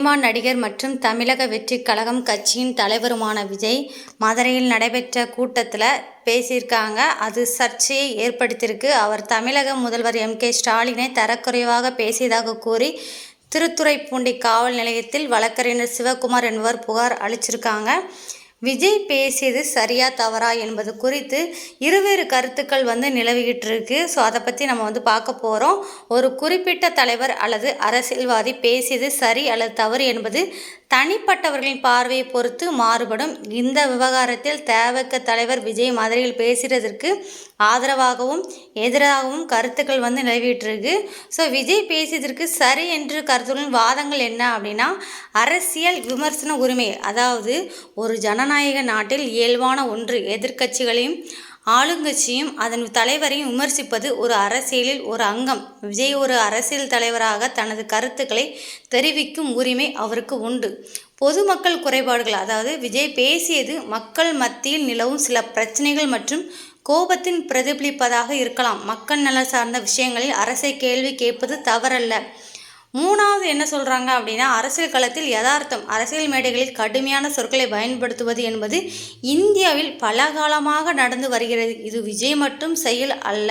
Cinema நடிகர் மற்றும் தமிழக வெற்றி கழகம் கட்சியின் தலைவருமான விஜய் மதுரையில் நடைபெற்ற கூட்டத்தில் பேசியிருக்காங்க. அது சர்ச்சையை ஏற்படுத்தியிருக்கு. அவர் தமிழக முதல்வர் எம். கே. ஸ்டாலினை தரக்குறைவாக பேசியதாக கூறி திருத்துறைப்பூண்டி காவல் நிலையத்தில் வழக்கறிஞர் சிவகுமார் என்பவர் புகார் அளிச்சிருக்காங்க. விஜய் பேசியது சரியா தவறா என்பது குறித்து இருவேறு கருத்துக்கள் வந்து நிலவிக்கிட்டு இருக்கு ஸோ அதை பற்றி நம்ம வந்து பார்க்க போகிறோம் ஒரு குறிப்பிட்ட தலைவர் அல்லது அரசியல்வாதி பேசியது சரி அல்லது தவறு என்பது தனிப்பட்டவர்களின் பார்வையை பொறுத்து மாறுபடும். இந்த விவகாரத்தில் தேவக்க தலைவர் விஜய் மதுரையில் பேசுகிறதற்கு ஆதரவாகவும் எதிராகவும் கருத்துக்கள் வந்து நிலவிட்டுருக்கு ஸோ விஜய் பேசியதற்கு சரி என்று கருத்துகளின் வாதங்கள் என்ன அப்படின்னா அரசியல் விமர்சன உரிமை அதாவது ஒரு ஜனநாயக நாட்டில் இயல்பான ஒன்று. எதிர்க்கட்சிகளையும் ஆளுங்கட்சியும் அதன் தலைவரையும் விமர்சிப்பது ஒரு அரசியலில் ஒரு அங்கம். விஜய் ஒரு அரசியல் தலைவராக தனது கருத்துக்களை தெரிவிக்கும் உரிமை அவருக்கு உண்டு. பொதுமக்கள் குறைபாடுகள் அதாவது விஜய் பேசியது மக்கள் மத்தியில் நிலவும் சில பிரச்சனைகள் மற்றும் கோபத்தின் பிரதிபலிப்பதாக இருக்கலாம். மக்கள் நல சார்ந்த விஷயங்களில் அரசை கேள்வி கேட்பது தவறல்ல. மூணாவது என்ன சொல்கிறாங்க அப்படின்னா அரசியல் களத்தில் யதார்த்தம் அரசியல் மேடைகளில் கடுமையான சொற்களை பயன்படுத்துவது என்பது இந்தியாவில் பல காலமாக நடந்து வருகிறது. இது விஜய் மட்டும் செயல் அல்ல.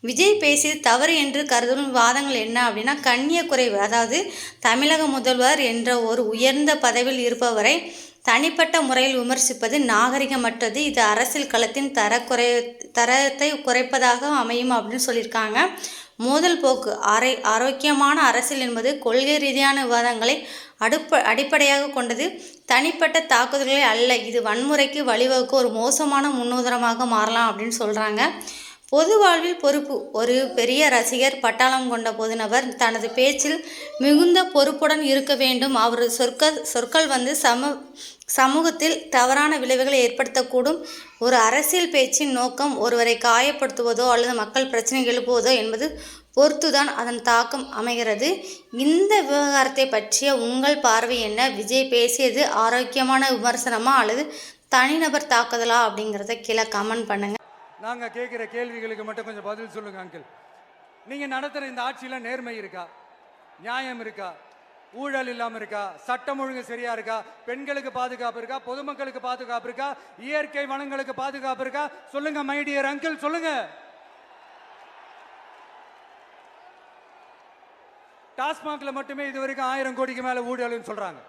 விஜய் பேசியது தவறு என்று கருதும் வாதங்கள் என்ன அப்படின்னா கண்ணிய குறைவு அதாவது தமிழக முதல்வர் என்ற ஒரு உயர்ந்த பதவியில் இருப்பவரை தனிப்பட்ட முறையில் விமர்சிப்பது நாகரிகமற்றது. இது அரசியல் களத்தின் தரக்குறை தரத்தை குறைப்பதாக அமையும் அப்படின்னு சொல்லியிருக்காங்க. மோதல் போக்கு. அரை ஆரோக்கியமான அரசியல் என்பது கொள்கை ரீதியான விவாதங்களை அடுப்ப அடிப்படையாக கொண்டது. தனிப்பட்ட தாக்குதல்களை அல்ல இது வன்முறைக்கு வழிவகுக்க ஒரு மோசமான முன்னுதாரணமாக மாறலாம் அப்படின்னு சொல்கிறாங்க பொது வாழ்வில் பொறுப்பு. ஒரு பெரிய ரசிகர் பட்டாளம் கொண்ட பொதுநபர் தனது பேச்சில் மிகுந்த பொறுப்புடன் இருக்க வேண்டும். அவர் சொற்கள் சொற்கள் வந்து சம சமூகத்தில் தவறான விளைவுகளை ஏற்படுத்தக்கூடும். ஒரு அரசியல் பேச்சின் நோக்கம் ஒருவரை காயப்படுத்துவதோ அல்லது மக்கள் பிரச்சனை எழுப்புவதோ என்பது பொறுத்துதான் அதன் தாக்கம் அமைகிறது. இந்த விவகாரத்தை பற்றிய உங்கள் பார்வை என்ன? விஜய் பேசியது ஆரோக்கியமான விமர்சனமா அல்லது தனிநபர் தாக்குதலா அப்படிங்கிறத கீழே கமெண்ட் பண்ணுங்க. நாங்கள் கேட்குற கேள்விகளுக்கு மட்டும் கொஞ்சம் பதில் சொல்லுங்க அங்கிள் நீங்கள் நடத்துகிற இந்த ஆட்சியில் நேர்மை இருக்கா? நியாயம் இருக்கா? ஊழல் இல்லாமல் இருக்கா? சட்டம் ஒழுங்கு சரியா இருக்கா? பெண்களுக்கு பாதுகாப்பு இருக்கா? பொதுமக்களுக்கு பாதுகாப்பு இருக்கா? இயற்கை வளங்களுக்கு பாதுகாப்பு இருக்கா? சொல்லுங்க மைடியர் அங்கிள் சொல்லுங்க. டாஸ்மாக்ல மட்டுமே இது வரைக்கும் ஆயிரம் கோடிக்கு மேல ஊழல்னு சொல்றாங்க.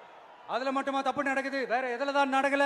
அதுல மட்டுமா தப்பு நடக்குது? வேற எதுல தான் நடக்கல?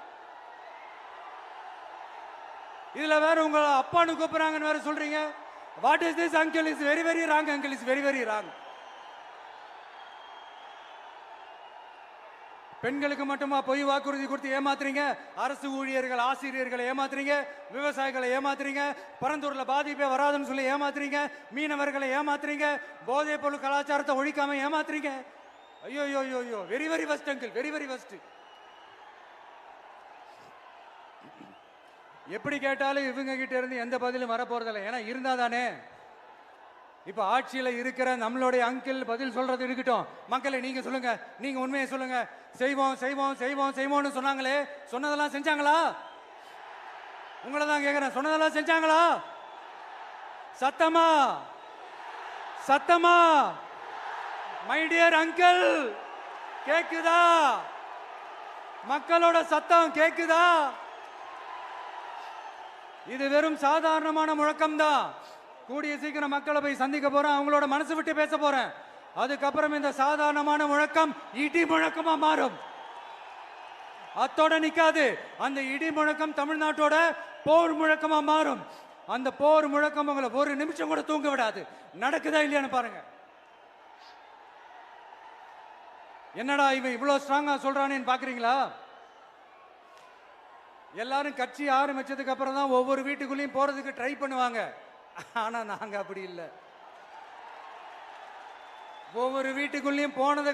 இதுல வேற உங்க அப்பான்னு கூப்பிடுறாங்கன்னு வேற சொல்றீங்க. What is this uncle is very very wrong uncle is very very wrong பெண்களுக்கு மட்டுமா பொய் வாக்குறுதி கொடுத்து ஏமாத்துறீங்க? அரசு ஊழியர்கள் ஆசிரியர்களை ஏமாத்துறீங்க? விவசாயிகளை ஏமாத்துறீங்க? பரந்தூர்ல பாதிப்பே வராதுன்னு சொல்லி ஏமாத்துறீங்க? மீனவர்களை ஏமாத்துறீங்க? போதைப் பொருள் கலாச்சாரத்தை ஒழிக்காம ஏமாத்துறீங்க? ஐயோ ஐயோ ஐயோ very very fast uncle very very fast எப்படி கேட்டாலும் இவங்க கிட்ட இருந்து எந்த பதிலும் வரப்போறதில்லை. ஏன்னா இருந்தா தானே இப்ப ஆட்சியில இருக்கிற நம்மளுடைய அங்கிள் பதில் சொல்றது இருக்கட்டும். மக்களை நீங்க சொல்லுங்க. நீங்க உண்மையை சொல்லுங்க. செய்வோம் செய்வோம் செய்வோம் செய்வோம்னு சொன்னாங்களே. சொன்னதெல்லாம் செஞ்சாங்களா? உங்களை தான் கேட்குறேன் சொன்னதெல்லாம் செஞ்சாங்களா? சத்தமா? சத்தமா? மை டியர் அங்கிள் கேக்குதா? மக்களோட சத்தம் கேக்குதா? இது வெறும் சாதாரணமான முழக்கம்தான். கூடிய சீக்கிரம் மக்களை போய் சந்திக்க போறேன். அவங்களோட மனசு விட்டு பேச போறேன். அதுக்கப்புறம் இந்த சாதாரணமான முழக்கம் இடி முழக்கமா மாறும். அத்தோட நிக்காது. அந்த இடி முழக்கம் தமிழ்நாட்டோட போர் முழக்கமா மாறும். அந்த போர் முழக்கம் உங்களை ஒரு நிமிஷம் கூட தூங்க விடாது. நடக்குதா இல்லையான்னு பாருங்க. என்னடா இவன் இவ்வளவு ஸ்ட்ராங்கா சொல்றானேன்னு பாக்குறீங்களா? எல்லாரும் கட்சி ஆரம்பிச்சதுக்கு அப்புறம் தான் ஒவ்வொரு வீட்டுக்குள்ளேயும் போறதுக்கு ட்ரை பண்ணுவாங்க. ஆனா நாங்க அப்படி இல்லை. ஒவ்வொரு வீட்டுக்குள்ளேயும் போனதை